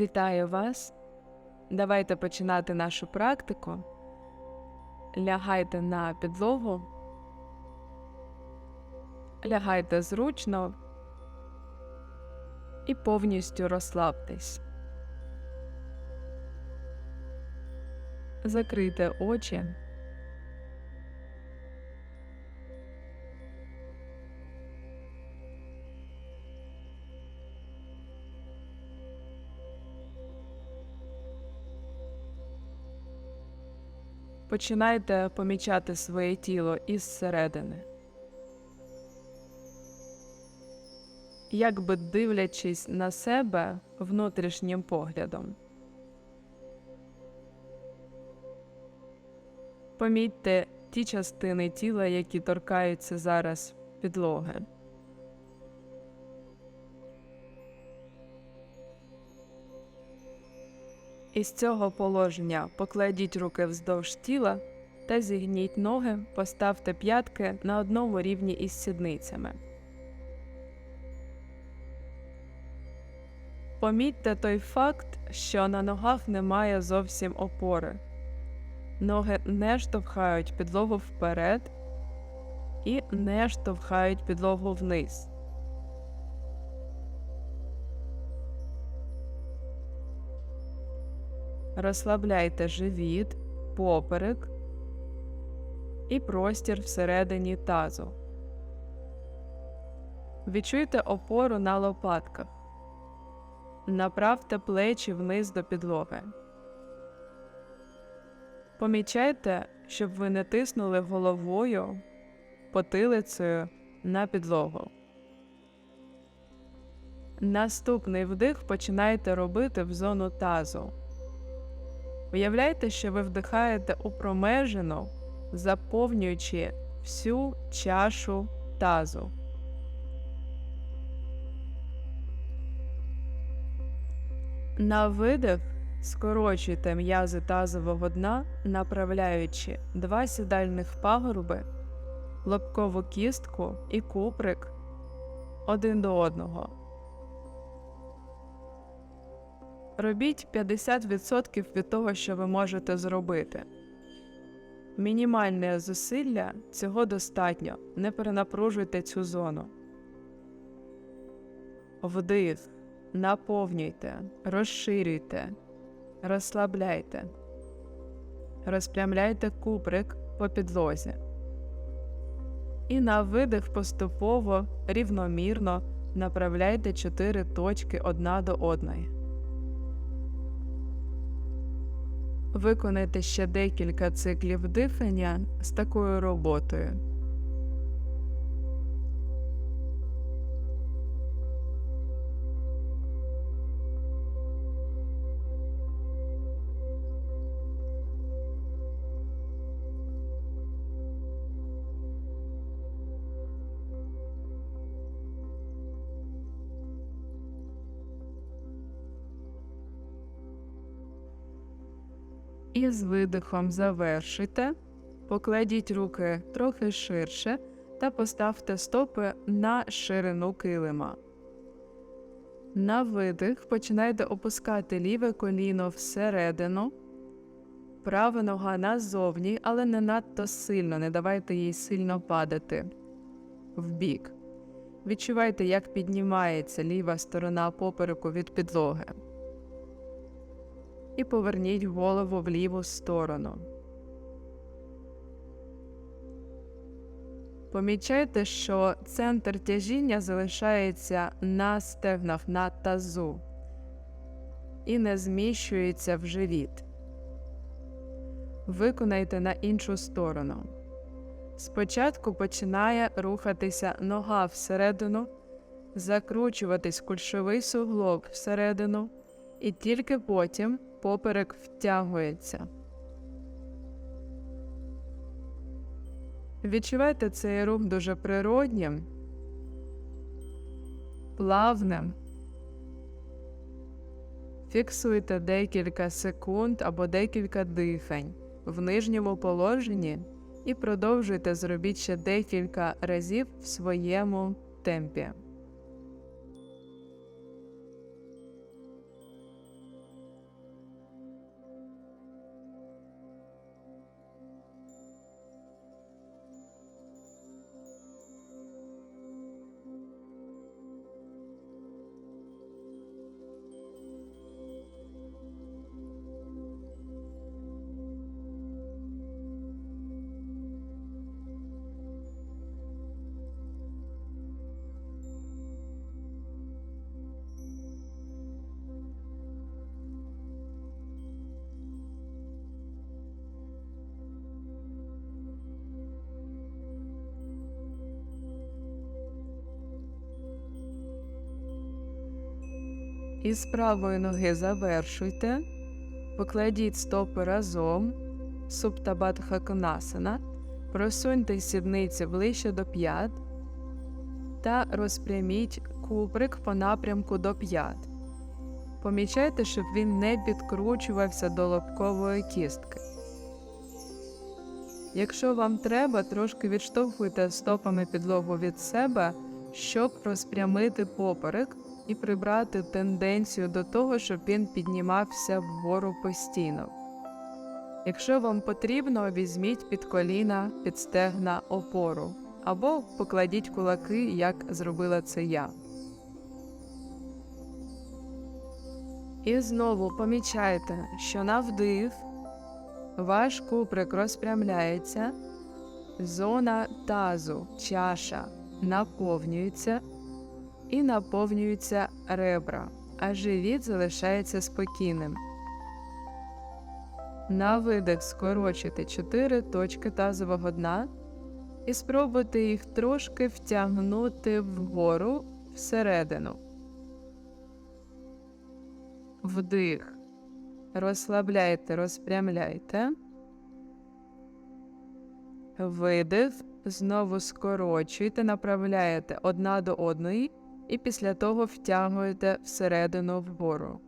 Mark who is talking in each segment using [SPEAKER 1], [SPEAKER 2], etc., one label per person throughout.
[SPEAKER 1] Вітаю вас! Давайте починати нашу практику. Лягайте на підлогу, лягайте зручно і повністю розслабтесь. Закрийте очі. Починайте помічати своє тіло із середини. Якби дивлячись на себе внутрішнім поглядом. Помітьте ті частини тіла, які торкаються зараз підлоги. Із цього положення покладіть руки вздовж тіла та зігніть ноги, поставте п'ятки на одному рівні із сідницями. Помітьте той факт, що на ногах немає зовсім опори. Ноги не штовхають підлогу вперед і не штовхають підлогу вниз. Розслабляйте живіт, поперек і простір всередині тазу. Відчуйте опору на лопатках. Направте плечі вниз до підлоги. Помічайте, щоб ви не тиснули головою, потилицею на підлогу. Наступний вдих починайте робити в зону тазу. Уявляйте, що ви вдихаєте у промежину, заповнюючи всю чашу тазу. На видих скорочуйте м'язи тазового дна, направляючи два сідальних пагорби, лобкову кістку і куприк один до одного. Робіть 50% від того, що ви можете зробити. Мінімальне зусилля цього достатньо. Не перенапружуйте цю зону. Вдих. Наповнюйте, розширюйте, розслабляйте, розпрямляйте куприк по підлозі. І на видих поступово рівномірно направляйте чотири точки одна до одної. Виконайте ще декілька циклів дихання з такою роботою. І з видихом завершуйте, покладіть руки трохи ширше та поставте стопи на ширину килима. На видих починайте опускати ліве коліно всередину, права нога назовні, але не надто сильно, не давайте їй сильно падати вбік. Відчувайте, як піднімається ліва сторона попереку від підлоги і поверніть голову в ліву сторону. Помічайте, що центр тяжіння залишається на стегнах на тазу і не зміщується в живіт. Виконайте на іншу сторону. Спочатку починає рухатися нога всередину, закручуватись кульшовий суглоб всередину, і тільки потім поперек втягується. Відчувайте цей рух дуже природнім, плавним. Фіксуйте декілька секунд або декілька дихань в нижньому положенні і продовжуйте зробіть ще декілька разів в своєму темпі. Із правої ноги завершуйте, покладіть стопи разом, субтабатхаконасана, просуньте сідниці ближче до п'ят. Та розпряміть куприк по напрямку до п'ят. Помічайте, щоб він не підкручувався до лобкової кістки. Якщо вам треба, трошки відштовхуйте стопами підлогу від себе, щоб розпрямити поперек і прибрати тенденцію до того, щоб він піднімався вгору постійно. Якщо вам потрібно, візьміть під коліна, під стегна опору або покладіть кулаки, як зробила це я. І знову помічайте, що на вдих ваш куприк розпрямляється, зона тазу, чаша наповнюється і наповнюються ребра, а живіт залишається спокійним. На видих скорочити 4 точки тазового дна і спробуйте їх трошки втягнути вгору всередину. Вдих. Розслабляйте, розпрямляйте. Видих. Знову скорочуйте, направляєте одна до одної і після того втягуєте всередину вгору.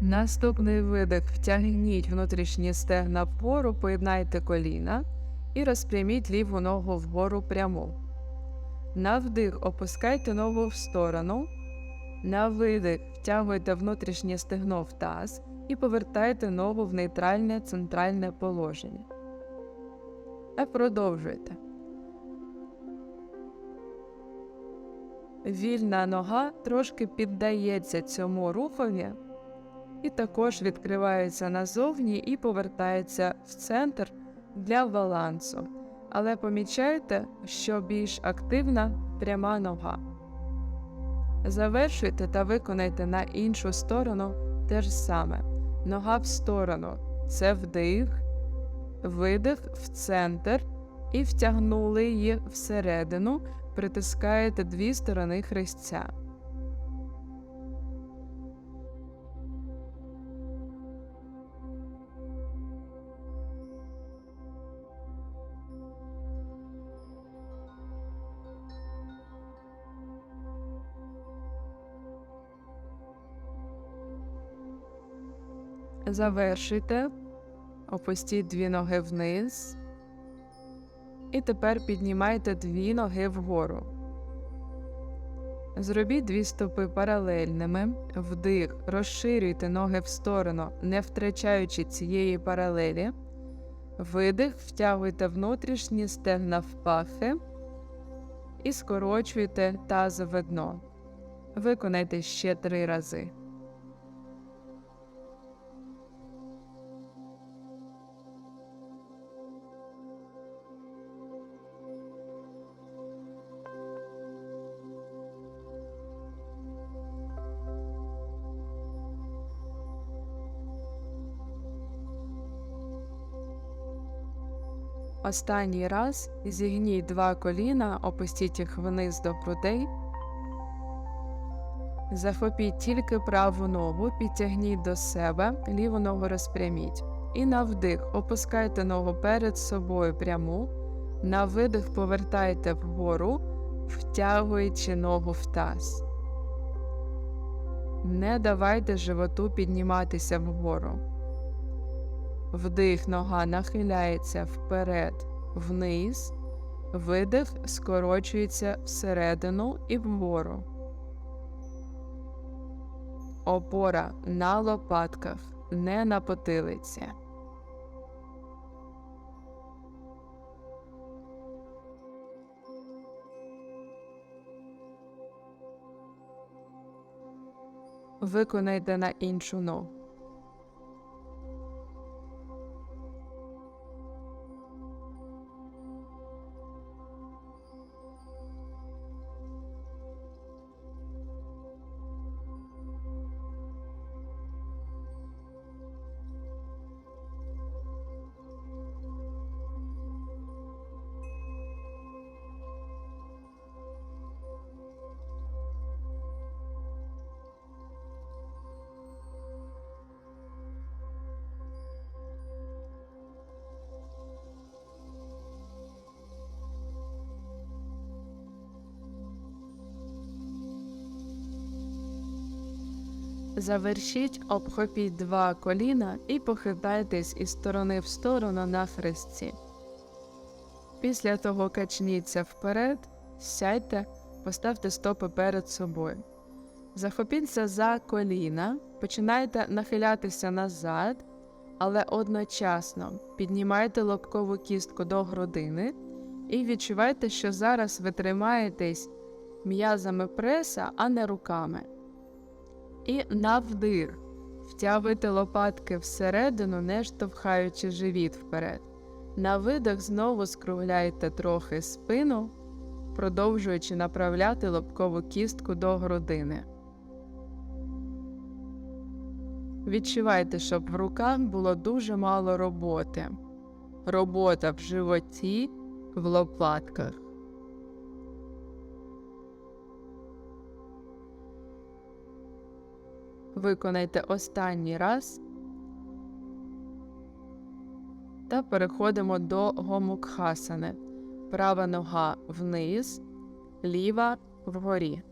[SPEAKER 1] Наступний видих втягніть внутрішні стегна вгору, поєднайте коліна і розпряміть ліву ногу вгору пряму. На вдих опускайте ногу в сторону. На видих втягуйте внутрішнє стегно в таз і повертайте ногу в нейтральне центральне положення. А продовжуйте. Вільна нога трошки піддається цьому рухові і також відкривається назовні і повертається в центр для балансу. Але помічайте, що більш активна пряма нога. Завершуйте та виконайте на іншу сторону те ж саме. Нога в сторону це вдих, видих в центр і втягнули її всередину, притискаєте дві сторони хрестця. Завершуйте, опустіть дві ноги вниз. І тепер піднімайте дві ноги вгору. Зробіть дві стопи паралельними. Вдих, розширюйте ноги в сторону, не втрачаючи цієї паралелі. Видих, втягуйте внутрішні стегна в пахи і скорочуйте тазове дно. Виконайте ще три рази. Останній раз зігніть два коліна, опустіть їх вниз до грудей. Захопіть тільки праву ногу, підтягніть до себе, ліву ногу розпряміть. І на вдих опускайте ногу перед собою пряму, на видих повертайте вгору, втягуючи ногу в таз. Не давайте животу підніматися вгору. Вдих нога нахиляється вперед, вниз, видих скорочується всередину і вгору. Опора на лопатках, не на потилиці. Виконайте на іншу ногу. Завершіть, обхопіть два коліна і похитайтесь із сторони в сторону на хрестці. Після того качніться вперед, сядьте, поставте стопи перед собою. Захопіться за коліна, починайте нахилятися назад, але одночасно піднімайте лобкову кістку до грудини і відчувайте, що зараз ви тримаєтесь м'язами преса, а не руками. І на вдир втягуйте лопатки всередину, не штовхаючи живіт вперед. На видих знову скругляйте трохи спину, продовжуючи направляти лобкову кістку до грудини. Відчувайте, щоб в руках було дуже мало роботи. Робота в животі, в лопатках. Виконайте останній раз та переходимо до гомукхасани. Права нога вниз, ліва вгорі.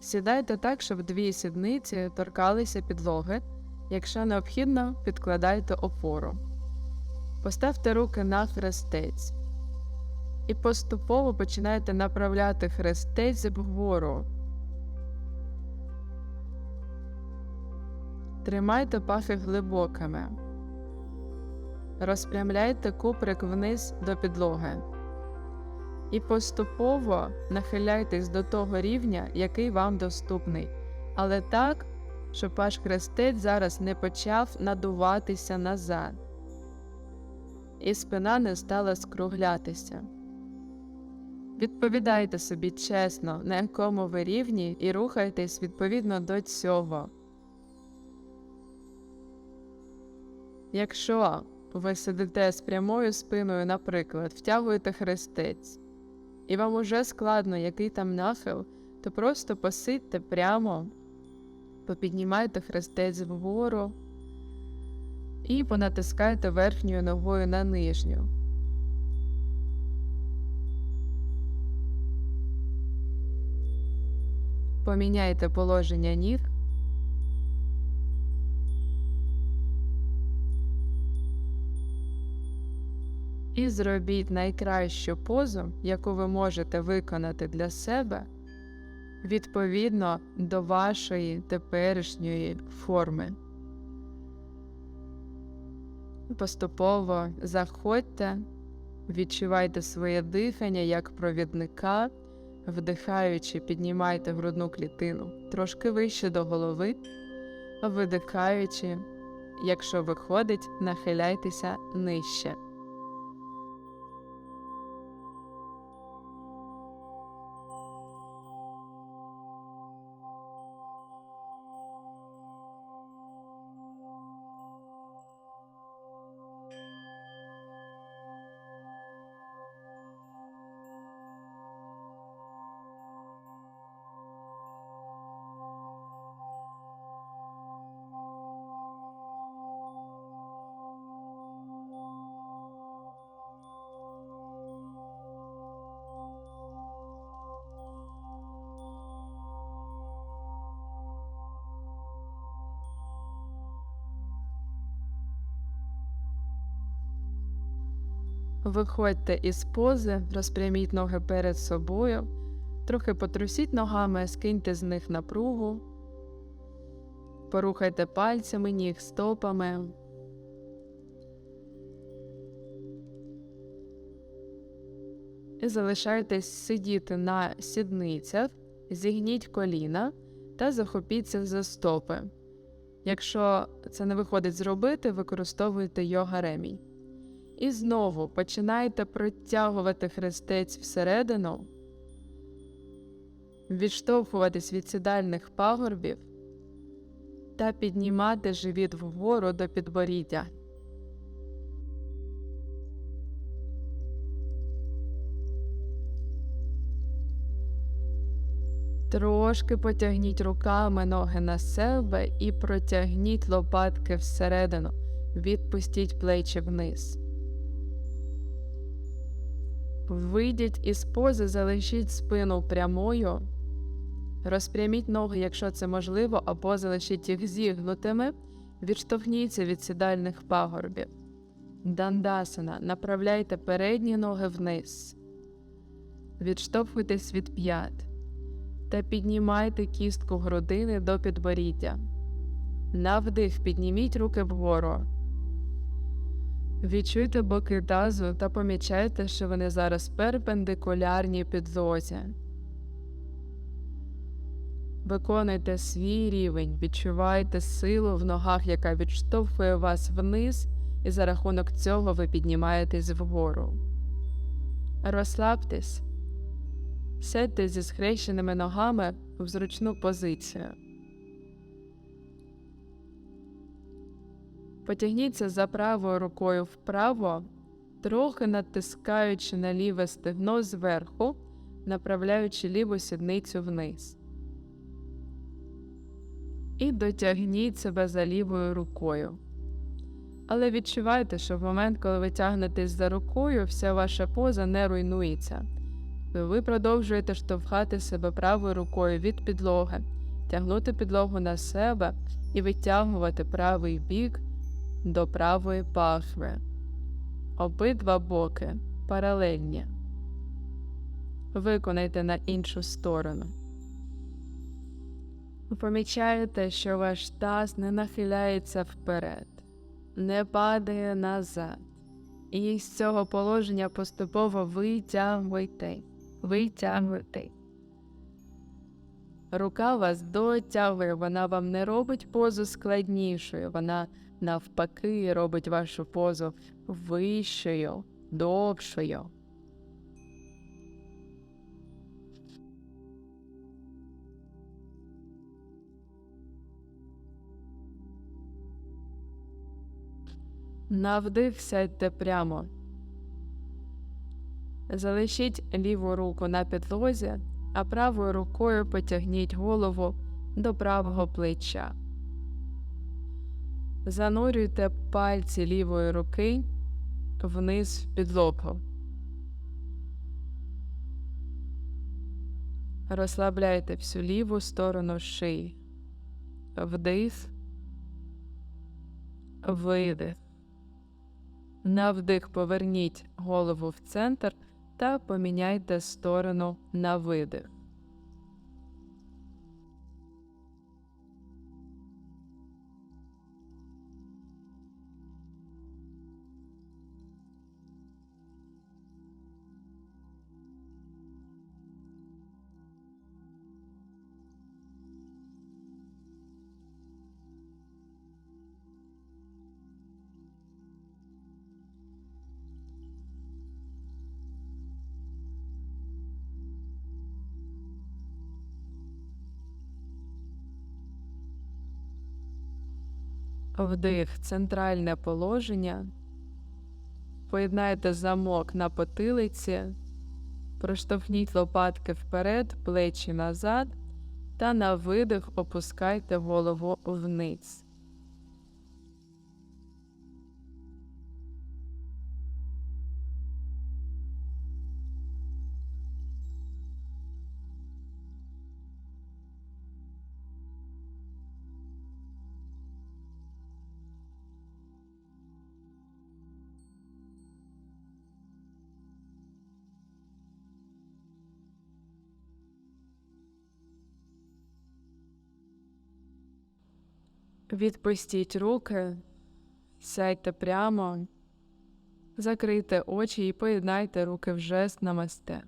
[SPEAKER 1] Сідайте так, щоб дві сідниці торкалися підлоги. Якщо необхідно, підкладайте опору. Поставте руки на хрестець. І поступово починайте направляти хрестець вгору. Тримайте пахи глибокими. Розпрямляйте куприк вниз до підлоги. І поступово нахиляйтесь до того рівня, який вам доступний, але так, щоб ваш хрестець зараз не почав надуватися назад, і спина не стала скруглятися. Відповідайте собі чесно, на якому ви рівні, і рухайтесь відповідно до цього. Якщо ви сидите з прямою спиною, наприклад, втягуєте хрестець, і вам уже складно, який там нахил, то просто посидьте прямо, попіднімайте хрестець вгору і понатискайте верхньою ногою на нижню. Поміняйте положення ніг. І зробіть найкращу позу, яку ви можете виконати для себе відповідно до вашої теперішньої форми. Поступово заходьте, відчувайте своє дихання як провідника, вдихаючи, піднімайте грудну клітину трошки вище до голови, видихаючи, якщо виходить, нахиляйтеся нижче. Виходьте із пози, розпряміть ноги перед собою, трохи потрусіть ногами, скиньте з них напругу, порухайте пальцями ніг стопами. І залишайтесь сидіти на сідницях, зігніть коліна та захопіться за стопи. Якщо це не виходить зробити, використовуйте йога ремінь. І знову починайте протягувати хрестець всередину, відштовхуватись від сідальних пагорбів та піднімати живіт вгору до підборіддя. Трошки потягніть руками ноги на себе і протягніть лопатки всередину, відпустіть плечі вниз. Вийдіть із пози, залишіть спину прямою, Розпряміть ноги, якщо це можливо, або залишіть їх зігнутими. Відштовхніться від сідальних пагорбів. Дандасана. Направляйте передні ноги вниз. Відштовхуйтесь від п'ят. Та піднімайте кістку грудини до підборіддя. На вдих підніміть руки вгору. Відчуйте боки тазу та помічайте, що вони зараз перпендикулярні підлозі. Виконуйте свій рівень, відчувайте силу в ногах, яка відштовхує вас вниз, і за рахунок цього ви піднімаєтесь вгору. Розслабтесь, сядьте зі схрещеними ногами в зручну позицію. Потягніться за правою рукою вправо, трохи натискаючи на ліве стегно зверху, направляючи ліву сідницю вниз. І дотягніть себе за лівою рукою. Але відчувайте, що в момент, коли ви тягнетесь за рукою, вся ваша поза не руйнується. Ви продовжуєте штовхати себе правою рукою від підлоги, тягнути підлогу на себе і витягувати правий бік до правої пахви. Обидва боки паралельні. Виконайте на іншу сторону. Помічаєте, що ваш таз не нахиляється вперед, не падає назад. І з цього положення поступово витягуйте, витягуйте. Рука вас дотягує, вона вам не робить позу складнішою, вона навпаки робить вашу позу вищою, довшою. На сядьте прямо. Залишіть ліву руку на підлозі, а правою рукою потягніть голову до правого плеча. Занурюйте пальці лівої руки вниз в підлогу. Розслабляйте всю ліву сторону шиї. Вдих, видих. На вдих поверніть голову в центр та поміняйте сторону на видих. Вдих, центральне положення. Поєднайте замок на потилиці, проштовхніть лопатки вперед, плечі назад, та на видих опускайте голову вниз. Відпустіть руки, сядьте прямо, закрийте очі і поєднайте руки в жест намасте.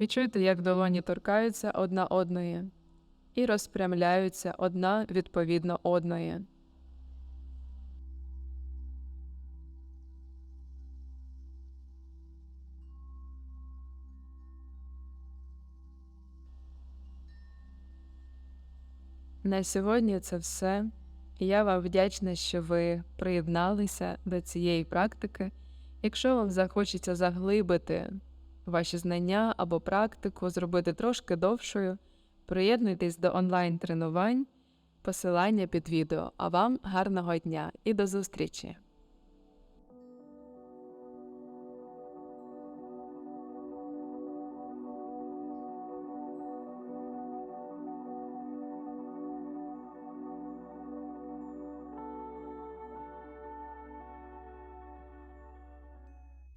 [SPEAKER 1] Відчуйте, як долоні торкаються одна одної і розпрямляються одна відповідно одної. На сьогодні це все. Я вам вдячна, що ви приєдналися до цієї практики. Якщо вам захочеться заглибити ваші знання або практику, зробити трошки довшою, приєднуйтесь до онлайн тренувань, посилання під відео. А вам гарного дня і до зустрічі!